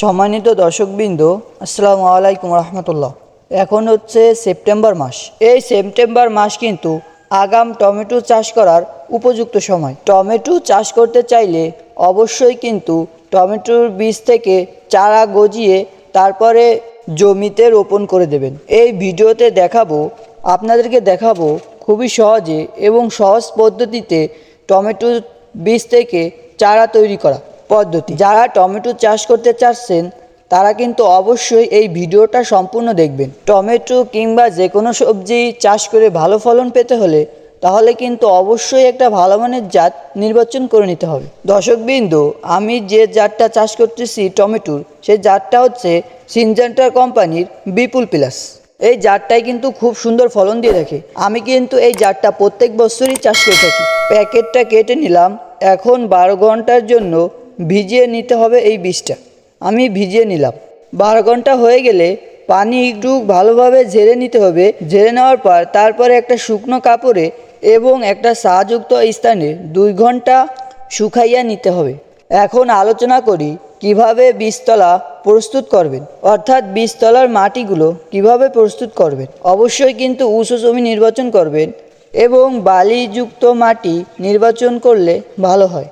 সম্মানিত দর্শকবৃন্দ, আসসালামু আলাইকুম রহমতুল্লাহ। এখন হচ্ছে সেপ্টেম্বর মাস। এই সেপ্টেম্বর মাস কিন্তু আগাম টমেটো চাষ করার উপযুক্ত সময়। টমেটো চাষ করতে চাইলে অবশ্যই কিন্তু টমেটোর বীজ থেকে চারা গজিয়ে তারপরে জমিতে রোপণ করে দেবেন। এই ভিডিওতে দেখাবো, আপনাদেরকে দেখাবো খুবই সহজে এবং সহজ পদ্ধতিতে টমেটো বীজ থেকে চারা তৈরি করা। পদ্ধতি। যারা টমেটো চাষ করতে চাচ্ছেন, তারা কিন্তু অবশ্যই এই ভিডিওটা সম্পূর্ণ দেখবেন। টমেটো কিংবা যে কোনো সবজি চাষ করে ভালো ফলন পেতে হলে, তাহলে কিন্তু অবশ্যই একটা ভালো মানের জাত নির্বাচন করে নিতে হবে। দর্শকবৃন্দ, আমি যে জাতটা চাষ করতেছি টমেটোর, সেই জাতটা হচ্ছে সিনজেন্টার কোম্পানির বিপুল প্লাস। এই জারটাই কিন্তু খুব সুন্দর ফলন দিয়ে থাকে আমি কিন্তু এই জারটা প্রত্যেক বছরই চাষ করে থাকি। প্যাকেটটা কেটে নিলাম। এখন বারো ঘণ্টার জন্য ভিজিয়ে নিতে হবে এই বীজটা আমি ভিজিয়ে নিলাম। বারো ঘণ্টা হয়ে গেলে পানি একটু ভালোভাবে ঝেড়ে নিতে হবে। ঝেড়ে নেওয়ার পর তারপরে একটা শুকনো কাপড়ে এবং একটা সাহাযুক্ত স্থানে দুই ঘণ্টা শুকাইয়া নিতে হবে। এখন আলোচনা করি কীভাবে বীজতলা প্রস্তুত করবেন, অর্থাৎ বীজতলার মাটিগুলো কীভাবে প্রস্তুত করবেন। অবশ্যই কিন্তু উঁচু জমি নির্বাচন করবেন এবং বালিযুক্ত মাটি নির্বাচন করলে ভালো হয়।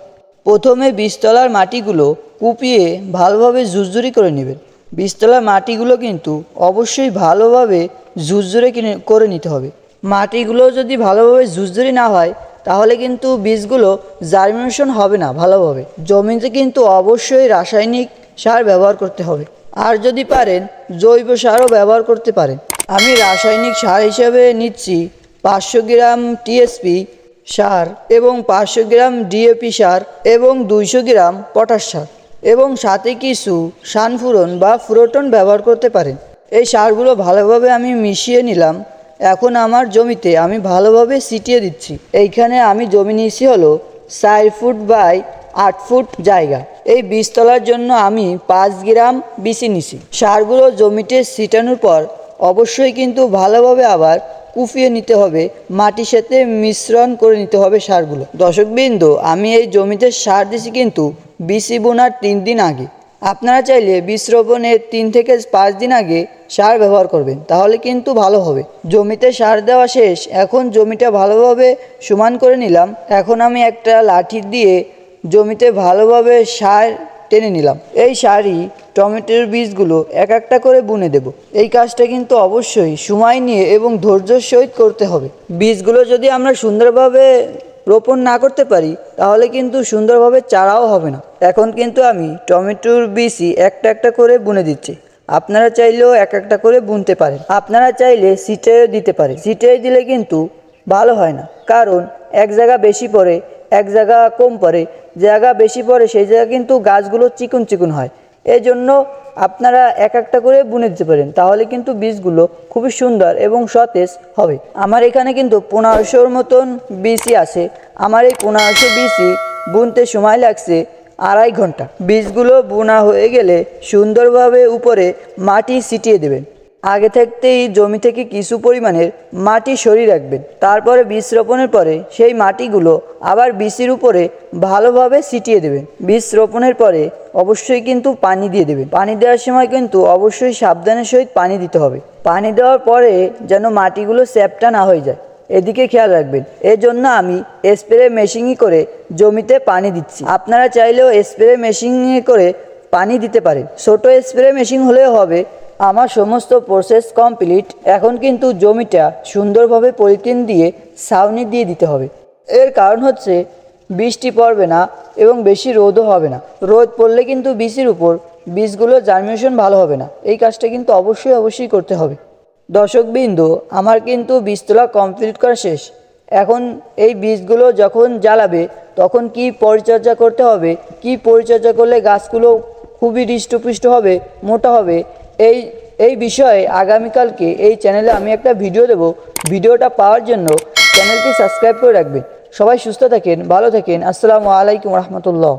প্রথমে বীজতলার মাটিগুলো কুপিয়ে ভালোভাবে ঝুরঝুরি করে নেবেন। বীজতলার মাটিগুলো কিন্তু অবশ্যই ভালোভাবে ঝুরঝুরে কিনে, করে নিতে হবে। মাটিগুলো যদি ভালোভাবে ঝুরঝুরি না হয়, তাহলে কিন্তু বীজগুলো জার্মিনেশন হবে না ভালোভাবে। জমিতে কিন্তু অবশ্যই রাসায়নিক সার ব্যবহার করতে হবে। আর যদি পারেন, জৈব সারও ব্যবহার করতে পারেন। আমি রাসায়নিক সার হিসেবে নিচ্ছি পাঁচশো গ্রাম টিএসপি সার এবং পাঁচশো গ্রাম ডিএপি সার এবং দুইশো গ্রাম পটাশ সার এবং সাথে কিছু সানফুরন বা ফুরোটন ব্যবহার করতে পারেন। এই সারগুলো ভালোভাবে আমি মিশিয়ে নিলাম। এখন আমার জমিতে আমি ভালোভাবে ছিটিয়ে দিচ্ছি। এইখানে আমি জমি নিয়েছি হলো চার ফুট বাই আট ফুট জায়গা। এই বীজতলার জন্য আমি পাঁচ গ্রাম বিচি নিছি। সারগুলো জমিতে ছিটানোর পর অবশ্যই কিন্তু ভালোভাবে আবার কুফিয়ে নিতে হবে, মাটির সাথে মিশ্রণ করে নিতে হবে সারগুলো। দর্শকবৃন্দ, আমি এই জমিতে সার দিছি কিন্তু বিচি বোনার তিন দিন আগে। আপনারা চাইলে বীজ রোপণের তিন থেকে পাঁচ দিন আগে সার ব্যবহার করবেন, তাহলে কিন্তু ভালো হবে। জমিতে সার দেওয়া শেষ, এখন জমিটা ভালোভাবে সমান করে নিলাম। এখন আমি একটা লাঠি দিয়ে জমিতে ভালোভাবে সার টেনে নিলাম। এই শাড়ি, টমেটোর বীজগুলো এক একটা করে বুনে দেব। এই কাজটা কিন্তু অবশ্যই সময় নিয়ে এবং ধৈর্যের সহিত করতে হবে। বীজগুলো যদি আমরা সুন্দরভাবে রোপণ না করতে পারি, তাহলে কিন্তু সুন্দরভাবে চারাও হবে না। এখন কিন্তু আমি টমেটোর বীজই একটা একটা করে বুনে দিচ্ছি। আপনারা চাইলেও এক একটা করে বুনতে পারেন। আপনারা চাইলে সিটেও দিতে পারে সিটে দিলে কিন্তু ভালো হয় না। কারণ এক জায়গা বেশি পড়ে এক জায়গা কম পড়ে, জায়গা বেশি পড়ে, সেই জায়গা কিন্তু গাছগুলো চিকুন চিকুন হয়। এই জন্য আপনারা এক একটা করে বুনে দিতে পারেন, তাহলে কিন্তু বীজগুলো খুবই সুন্দর এবং সতেজ হবে। আমার এখানে কিন্তু পনেরোশোর মতন বীজই আছে। আমার এই পনেরোশো বীজই বুনতে সময় লাগছে আড়াই ঘণ্টা। বীজগুলো বোনা হয়ে গেলে সুন্দরভাবে উপরে মাটি ছিটিয়ে দেবেন। আগে থাকতেই জমি থেকে কিছু পরিমাণের মাটি সরিয়ে রাখবেন। তারপরে বীজ রোপণের পরে সেই মাটিগুলো আবার বীজের উপরে ভালোভাবে ছিটিয়ে দেবেন। বীজ রোপণের পরে অবশ্যই কিন্তু পানি দিয়ে দেবেন। পানি দেওয়ার সময় কিন্তু অবশ্যই সাবধানের সহিত পানি দিতে হবে। পানি দেওয়ার পরে যেন মাটিগুলো স্যাপটা না হয়ে যায়। এদিকে খেয়াল রাখবেন এর জন্য আমি স্প্রে মেশিনই করে জমিতে পানি দিচ্ছি। আপনারা চাইলেও স্প্রে মেশিনে করে পানি দিতে পারেন। ছোট স্প্রে মেশিন হলেও হবে আমার সমস্ত প্রসেস কমপ্লিট এখন কিন্তু জমিটা সুন্দরভাবে পলিথিন দিয়ে ছাউনি দিয়ে দিতে হবে। এর কারণ হচ্ছে, বৃষ্টি পড়বে না এবং বেশি রোদও হবে না। রোদ পড়লে কিন্তু বীজের উপর বীজগুলো জার্মিনেশন ভালো হবে না। এই কাজটা কিন্তু অবশ্যই অবশ্যই করতে হবে। দর্শকবৃন্দ আমার কিন্তু বীজতলা কমপ্লিট করা শেষ। এখন এই বীজগুলো যখন জ্বালাবে, তখন কি পরিচর্যা করতে হবে? কি পরিচর্যা করলে গাছগুলো খুবই হৃষ্টপুষ্ট হবে, মোটা হবে? এই এই বিষয়ে আগামীকালকে এই চ্যানেলে আমি একটা ভিডিও দেব। ভিডিওটা পাওয়ার জন্য চ্যানেলটি সাবস্ক্রাইব করে রাখবেন। সবাই সুস্থ থাকেন, ভালো থাকেন। আসসালামু আলাইকুম রহমতুল্লাহ।